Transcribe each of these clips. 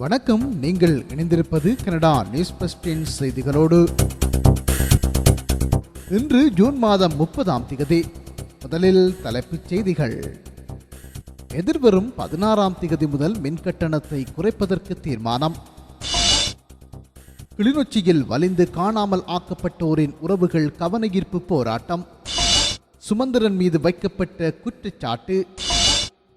வணக்கம். நீங்கள் இணைந்திருப்பது கனடா நியூஸ் பஸ்டின் செய்திகளோடு. இன்று ஜூன் மாதம் முப்பதாம் திகதி முதலில் தலைப்புச் செய்திகள். எதிர்வரும் பதினாறாம் திகதி முதல் மின் கட்டணத்தை குறைப்பதற்கு தீர்மானம். கிளிநொச்சியில் வலிந்து காணாமல் ஆக்கப்பட்டோரின் உறவுகள் கவனஈர்ப்பு போராட்டம். சுமந்திரன் மீது வைக்கப்பட்ட குற்றச்சாட்டு.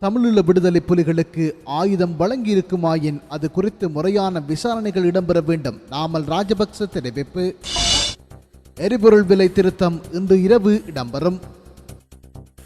தமிழீழ விடுதலை புலிகளுக்கு ஆயுதம் வழங்கியிருக்குமாயின் அது குறித்து முறையான விசாரணைகள் இடம்பெற வேண்டும். நாமல் ராஜபக்ச தெரிவிப்பு. எரிபொருள் விலை திருத்தம் இன்று இரவு இடம்பெறும்.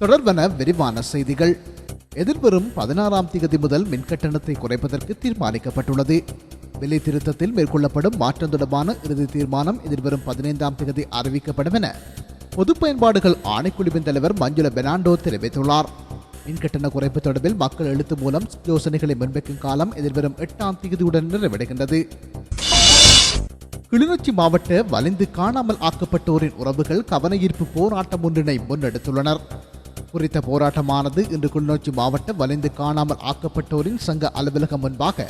தொடர்பன விரிவான செய்திகள். எதிர்வரும் பதினாறாம் திகதி முதல் மின்கட்டணத்தை குறைப்பதற்கு தீர்மானிக்கப்பட்டுள்ளது. விலை திருத்தத்தில் மேற்கொள்ளப்படும் மாற்றம் தொடர்பான இறுதி தீர்மானம் எதிர்வரும் பதினைந்தாம் திகதி அறிவிக்கப்படும் என பொது பயன்பாடுகள் ஆணைக்குழுவின் தலைவர் மஞ்சுள பெர்னாண்டோ தெரிவித்துள்ளார். மின்கட்டண குறைப்பு தொடர்பில் மக்கள் எழுத்து மூலம் யோசனைகளை முன்வைக்கும் காலம் எதிர்வரும் எட்டாம் திகதியுடன் நிறைவடைகின்றது. கிளிநொச்சி மாவட்ட வலிந்து காணாமல் ஆக்கப்பட்டோரின் உறவுகள் கவனஈர்ப்பு போராட்டம் ஒன்றினை முன்னெடுத்துள்ளனர். குறித்த போராட்டமானது இன்று கிளிநொச்சி மாவட்டம் வலிந்து காணாமல் ஆக்கப்பட்டோரின் சங்க அலுவலகம் முன்பாக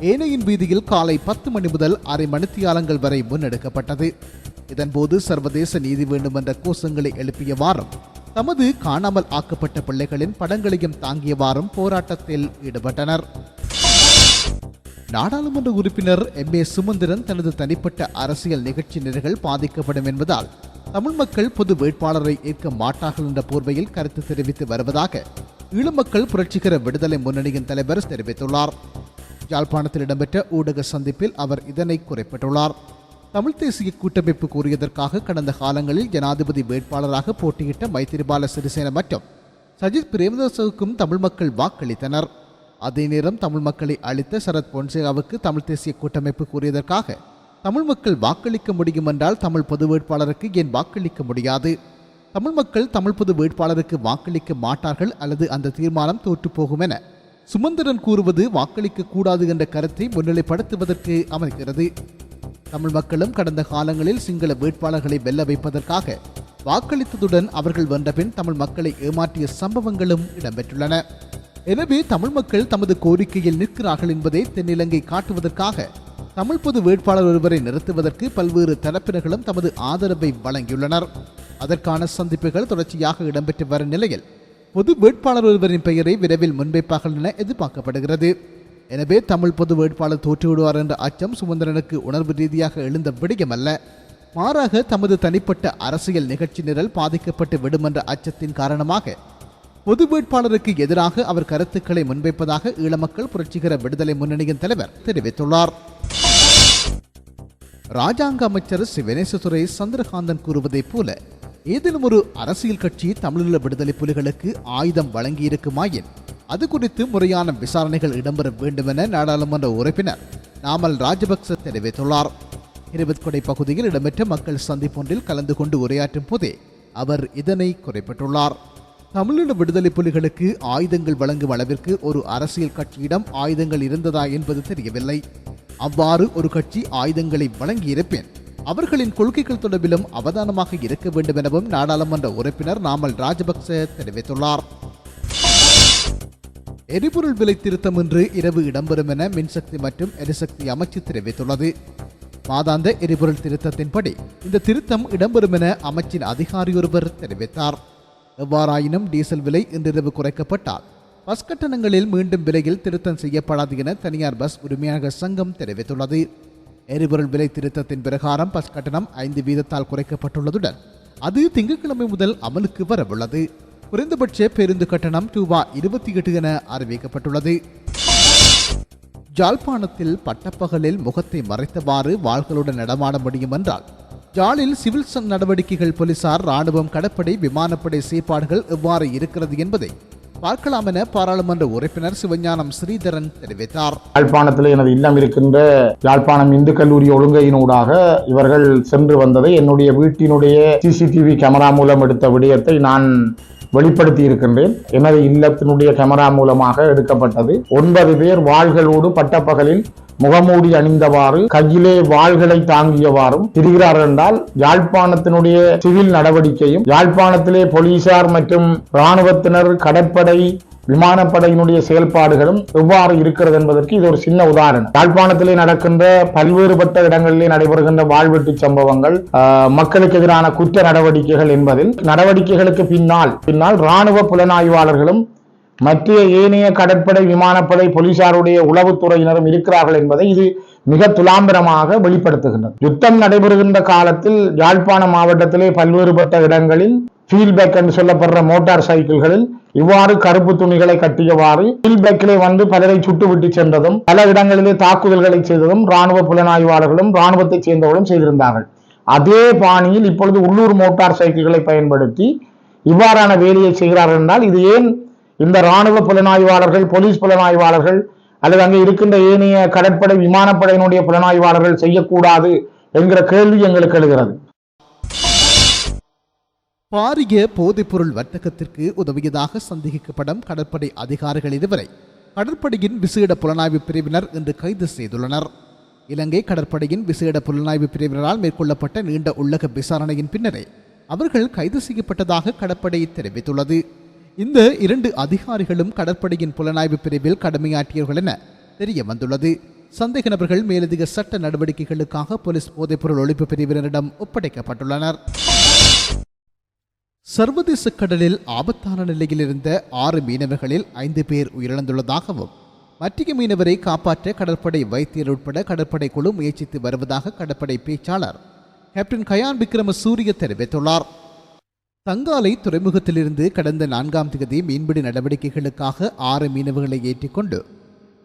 ஏனையின் வீதியில் காலை பத்து மணி முதல் அரை மணித்தியாலங்கள் வரை முன்னெடுக்கப்பட்டது. இதன்போது சர்வதேச நீதி வேண்டும் என்ற கோஷங்களை எழுப்பியவாறும் தமது காணாமல் ஆக்கப்பட்ட பிள்ளைகளின் படங்களையும் தாங்கியவாறும் போராட்டத்தில் ஈடுபட்டனர். நாடாளுமன்ற உறுப்பினர் எம் ஏ சுமந்திரன் தனது தனிப்பட்ட அரசியல் நிகழ்ச்சி நிலைகள் பாதிக்கப்படும் என்பதால் தமிழ் மக்கள் பொது வேட்பாளரை ஏற்க மாட்டார்கள் என்ற போர்வையில் கருத்து தெரிவித்து வருவதாக ஈழமக்கள் புரட்சிகர விடுதலை முன்னணியின் தலைவர் தெரிவித்துள்ளார். யாழ்ப்பாணத்தில் இடம்பெற்ற ஊடக சந்திப்பில் அவர் இதனை குறிப்பிட்டுள்ளார். தமிழ் தேசிய கூட்டமைப்பு கூறியதற்காக கடந்த காலங்களில் ஜனாதிபதி வேட்பாளராக போட்டியிட்ட மைத்திரிபால சிறிசேன மற்றும் சஜித் பிரேமதாசவுக்கும் தமிழ் மக்கள் வாக்களித்தனர். அதே நேரம் தமிழ் மக்களை அளித்த சரத் பொன்சேகாவுக்கு தமிழ் தேசிய கூட்டமைப்பு கூறியதற்காக தமிழ் மக்கள் வாக்களிக்க முடியும் என்றால் தமிழ் பொது வேட்பாளருக்கு ஏன் வாக்களிக்க முடியாது? தமிழ் மக்கள் தமிழ் பொது வேட்பாளருக்கு வாக்களிக்க மாட்டார்கள் அல்லது அந்த தீர்மானம் தோற்று போகும் என சுமந்திரன் கூறுவது வாக்களிக்க கூடாது என்ற கருத்தை முன்னிலைப்படுத்துவதற்கு அமைகிறது. தமிழ் மக்களும் கடந்த காலங்களில் சிங்கள வேட்பாளர்களை வெல்ல வைப்பதற்காக வாக்களித்ததுடன் அவர்கள் வென்றபின் தமிழ் மக்களை ஏமாற்றிய சம்பவங்களும் இடம்பெற்றுள்ளன. எனவே தமிழ் மக்கள் தமது கோரிக்கையில் நிற்கிறார்கள் என்பதை தென்னிலங்கை காட்டுவதற்காக தமிழ் பொது வேட்பாளர் ஒருவரை நிறுத்துவதற்கு பல்வேறு தரப்பினர்களும் தமது ஆதரவை வழங்கியுள்ளனர். அதற்கான சந்திப்புகள் தொடர்ச்சியாக இடம்பெற்று வரும் நிலையில் பொது வேட்பாளர் ஒருவரின் பெயரை விரைவில் முன்வைப்பார்கள் என எதிர்பார்க்கப்படுகிறது. எனவே தமிழ் பொது வேட்பாளர் தோற்றுவிடுவார் என்ற அச்சம் சுமந்திரனுக்கு உணர்வு ரீதியாக எழுந்த விடயமல்ல மாறாக தமது தனிப்பட்ட அரசியல் நிகழ்ச்சி நிரல் பாதிக்கப்பட்டு விடும் என்ற அச்சத்தின் காரணமாக பொது வேட்பாளருக்கு எதிராக அவர் கருத்துக்களை முன்வைப்பதாக ஈழமக்கள் புரட்சிகர விடுதலை முன்னணியின் தலைவர் தெரிவித்துள்ளார். ராஜாங்க அமைச்சர் சிவனேசதுரை சந்திரகாந்தன் கூறுவதைப் போல ஏதேனும் ஒரு அரசியல் கட்சி தமிழீழ விடுதலை புலிகளுக்கு ஆயுதம் வழங்கியிருக்குமாயின் அது குறித்து முறையான விசாரணைகள் இடம்பெற வேண்டும் என நாடாளுமன்ற உறுப்பினர் நாமல் ராஜபக்ச தெரிவித்துள்ளார். இருபத்கொடை பகுதியில் இடம்பெற்ற மக்கள் சந்திப்பொன்றில் கலந்து கொண்டு உரையாற்றும் போதே அவர் இதனை குறிப்பிட்டுள்ளார். தமிழீழ விடுதலை புலிகளுக்கு ஆயுதங்கள் வழங்கும் அளவிற்கு ஒரு அரசியல் கட்சியிடம் ஆயுதங்கள் இருந்ததா என்பது தெரியவில்லை. அவ்வாறு ஒரு கட்சி ஆயுதங்களை வழங்கியிருப்பேன் அவர்களின் கொள்கைகள் தொடர்பிலும் அவதானமாக இருக்க வேண்டும் எனவும் நாடாளுமன்ற உறுப்பினர் நாமல் ராஜபக்ச தெரிவித்துள்ளார். எரிபொருள் விலை திருத்தம் இன்று இரவு இடம்பெறும் என மின்சக்தி மற்றும் எரிசக்தி அமைச்சு தெரிவித்துள்ளது. மாதாந்த எரிபொருள் திருத்தத்தின்படி இந்த திருத்தம் இடம்பெறும் என அமைச்சின் அதிகாரியொருவர் தெரிவித்தார். எவ்வாறாயினும் டீசல் விலை இன்றிரவு குறைக்கப்பட்டால் பஸ் கட்டணங்களில் மீண்டும் விலையில் திருத்தம் செய்யப்படாது என தனியார் பஸ் உரிமையாளர் சங்கம் தெரிவித்துள்ளது. எரிபொருள் விலை திருத்தத்தின் பிரகாரம் பஸ் கட்டணம் ஐந்து வீதத்தால் குறைக்கப்பட்டுள்ளதுடன் அது திங்கட்கிழமை முதல் அமலுக்கு வரவுள்ளது. குறைந்தபட்ச பேருந்து கட்டணம் ரூபா இருபத்தி எட்டு என அறிவிக்கப்பட்டுள்ளது. ஜாழ்ப்பாணத்தில் பட்டப்பகலில் முகத்தை மறைத்தவாறு வாள்களுடன் நடமாட முடியும் என்றால் ஜாலில் சிவில் நடவடிக்கைகள் போலீசார் ராணுவம் கடற்படை விமானப்படை செயற்பாடுகள் எவ்வாறு இருக்கிறது என்பதை பார்க்கலாம் என பாராளுமன்ற உறுப்பினர் சிவஞானம் ஸ்ரீதரன் தெரிவித்தார். யாழ்ப்பாணத்தில் எனது இல்லம் இருக்கின்ற யாழ்ப்பாணம் இந்து கல்லூரி ஒழுங்கையினூடாக இவர்கள் சென்று வந்ததை என்னுடைய வீட்டினுடைய சிசிடிவி கேமரா மூலம் எடுத்த விடயத்தை நான் வெளிப்படுத்தி இருக்கின்றேன். எனது இல்லத்தினுடைய கேமரா மூலமாக எடுக்கப்பட்டது. ஒன்பது பேர் வாள்களோடு பட்டப்பகலில் முகமூடி அணிந்தவாறு கையிலே வாள்களை தாங்கியவாறும் திரிகிறார்கள் என்றால் யாழ்ப்பாணத்தினுடைய சிவில் நடவடிக்கையும் யாழ்ப்பாணத்திலே போலீசார் மற்றும் இராணுவத்தினர் கடற்படை விமானப்படையினுடைய செயல்பாடுகளும் எவ்வாறு இருக்கிறது என்பதற்கு இது ஒரு சின்ன உதாரணம். யாழ்ப்பாணத்திலே நடக்கின்ற பல்வேறுபட்ட இடங்களிலே நடைபெறுகின்ற வாழ்வெட்டு சம்பவங்கள் மக்களுக்கு எதிரான குற்ற நடவடிக்கைகள் என்பதில் நடவடிக்கைகளுக்கு பின்னால் பின்னால் ராணுவ புலனாய்வாளர்களும் மத்திய ஏனைய கடற்படை விமானப்படை போலீசாருடைய உளவுத்துறையினரும் இருக்கிறார்கள் என்பதை இது மிக துலாம்பரமாக வெளிப்படுத்துகின்றது யுத்தம் நடைபெறுகின்ற காலத்தில் யாழ்ப்பாண மாவட்டத்திலே பல்வேறுபட்ட இடங்களில் ஃபீல்பேக் என்று சொல்லப்படுற மோட்டார் சைக்கிள்களில் இவ்வாறு கருப்பு துணிகளை கட்டியவாறு ஃபீல்பேக்கிலே வந்து பலரை சுட்டுவிட்டு சென்றதும் பல இடங்களிலே தாக்குதல்களை செய்ததும் ராணுவ புலனாய்வாளர்களும் ராணுவத்தைச் சேர்ந்தவர்களும் செய்திருந்தார்கள். அதே பாணியில் இப்பொழுது உள்ளூர் மோட்டார் சைக்கிள்களை பயன்படுத்தி இவ்வாறான வேலையை செய்கிறார்கள் என்றால் இது ஏன் இந்த ராணுவ புலனாய்வாளர்கள் போலீஸ் புலனாய்வாளர்கள் அல்லது அங்கே இருக்கின்ற ஏனைய கடற்படை விமானப்படையினுடைய புலனாய்வாளர்கள் செய்யக்கூடாது என்கிற கேள்வி எங்களுக்கு எழுகிறது. பாரிய போதைப்பொருள் வர்த்தகத்திற்கு உதவியதாக சந்தேகிக்கப்படும் கடற்படை அதிகாரிகள் இதுவரை கடற்படையின் விசேட புலனாய்வு பிரிவினர் இன்று கைது செய்துள்ளனர். இலங்கை கடற்படையின் விசேட புலனாய்வு பிரிவினரால் மேற்கொள்ளப்பட்ட நீண்ட உள்ளக விசாரணையின் பின்னரே அவர்கள் கைது செய்யப்பட்டதாக கடற்படை தெரிவித்துள்ளது. இந்த இரண்டு அதிகாரிகளும் கடற்படையின் புலனாய்வு பிரிவில் கடமையாற்றியவர்கள் என தெரிய வந்துள்ளது. சந்தேக நபர்கள் மேலதிக சட்ட நடவடிக்கைகளுக்காக போலீஸ் போதைப்பொருள் ஒழிப்பு பிரிவினரிடம் ஒப்படைக்கப்பட்டுள்ளனர். சர்வதேச கடலில் ஆபத்தான நிலையில் இருந்த ஆறு மீனவர்களில் ஐந்து பேர் உயிரிழந்துள்ளதாகவும் மற்றிய மீனவரை காப்பாற்ற கடற்படை வைத்தியர் உட்பட கடற்படை குழு முயற்சித்து வருவதாக கடற்படை பேச்சாளர் கேப்டன் கயான் விக்ரம சூரிய தெரிவித்துள்ளார். தங்காலை துறைமுகத்திலிருந்து கடந்த நான்காம் தேதி மீன்பிடி நடவடிக்கைகளுக்காக ஆறு மீனவர்களை ஏற்றிக்கொண்டு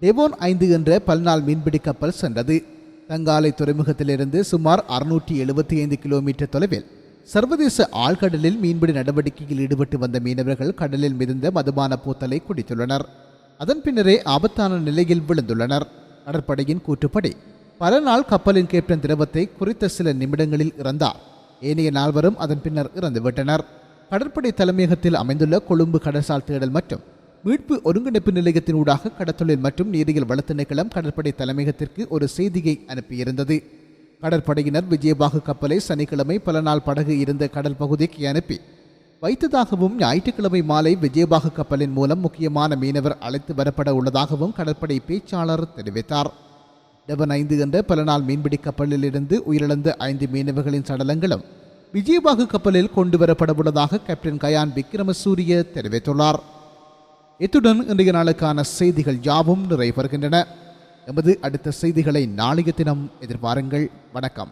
டெவோன் ஐந்து என்ற பல்நாள் மீன்பிடி கப்பல் சென்றது. தங்காலை துறைமுகத்திலிருந்து சுமார் அறுநூற்றி எழுபத்தி ஐந்து கிலோமீட்டர் தொலைவில் சர்வதேச ஆழ்கடலில் மீன்பிடி நடவடிக்கையில் ஈடுபட்டு வந்த மீனவர்கள் கடலில் மிதந்த மதுபான பூத்தலை குடித்துள்ளனர். அதன் பின்னரே ஆபத்தான நிலையில் விழுந்துள்ளனர். கடற்படையின் கூற்றுப்படி பல நாள் கப்பலின் கேப்டன் திரவத்தை குறித்த சில நிமிடங்களில் இறந்தார். ஏனைய நால்வரும் அதன் பின்னர் இறந்துவிட்டனர் கடற்படை தலைமையகத்தில் அமைந்துள்ள கொழும்பு கடற்சால் தேடல் மற்றும் மீட்பு ஒருங்கிணைப்பு நிலையத்தின் ஊடாக கடத்தொழில் மற்றும் நீரியல் வள நிகழம் கடற்படை தலைமையகத்திற்கு ஒரு செய்தியை அனுப்பியிருந்தது. கடற்படையினர் விஜயபாகு கப்பலை சனிக்கிழமை பல நாள் படகு இருந்த கடல் பகுதிக்கு அனுப்பி வைத்ததாகவும் ஞாயிற்றுக்கிழமை மாலை விஜயபாகு கப்பலின் மூலம் முக்கியமான மீனவர் அழைத்து வரப்பட உள்ளதாகவும் கடற்படை பேச்சாளர் தெரிவித்தார். டெவன் ஐந்து என்ற பல நாள் மீன்பிடி கப்பலிலிருந்து உயிரிழந்த ஐந்து மீனவர்களின் சடலங்களும் விஜயபாகு கப்பலில் கொண்டுவரப்படவுள்ளதாக கேப்டன் கயான் விக்ரமசூரிய தெரிவித்துள்ளார் இத்துடன் இன்றைய நாளுக்கான செய்திகள் யாவும் நிறைவருகின்றன எமது அடுத்த செய்திகளை நாளைய தினம் எதிர்பாருங்கள் வணக்கம்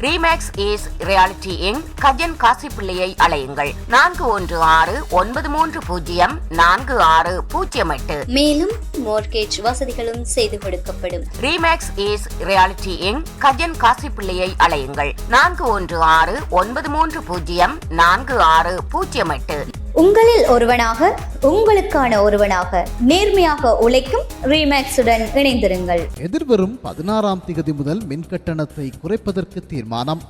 Remax is reality in Gajan காசிப்பிள்ளையை அலையுங்கள் நான்கு ஒன்று ஆறு ஒன்பது மூன்று பூஜ்ஜியம் நான்கு ஆறு பூஜ்ஜியம் எட்டு மேலும் மோர்கேஜ் வசதிகளும் செய்து கொடுக்கப்படும் Remax is reality in Gajan காசிப்பிள்ளையை அலையுங்கள் நான்கு ஒன்று ஆறு ஒன்பது மூன்று பூஜ்ஜியம் நான்கு ஆறு பூஜ்ஜியம் எட்டு உங்களில் ஒருவனாக உங்களுக்கான ஒருவனாக நேர்மையாக உழைக்கும் ரீமேக்ஸுடன் இணைந்திருங்கள். எதிர்வரும் பதினாறாம் திகதி முதல் மின் கட்டணத்தை குறைப்பதற்கு தீர்மானம்.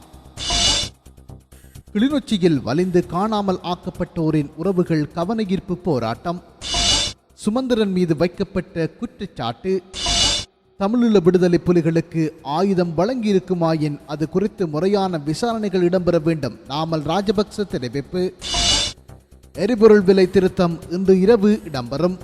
கிளிநொச்சியில் வலிந்து காணாமல் ஆக்கப்பட்டோரின் உறவுகள் கவனஈர்ப்பு போராட்டம். சுமந்திரன் மீது வைக்கப்பட்ட குற்றச்சாட்டு. தமிழீழ விடுதலை புலிகளுக்கு ஆயுதம் வழங்கியிருக்குமாயின் அது குறித்து முறையான விசாரணைகள் இடம்பெற வேண்டும். நாமல் ராஜபக்ச தெரிவிப்பு. எரிபொருள் விலை திருத்தம் இன்று இரவு இடம்பெறும்.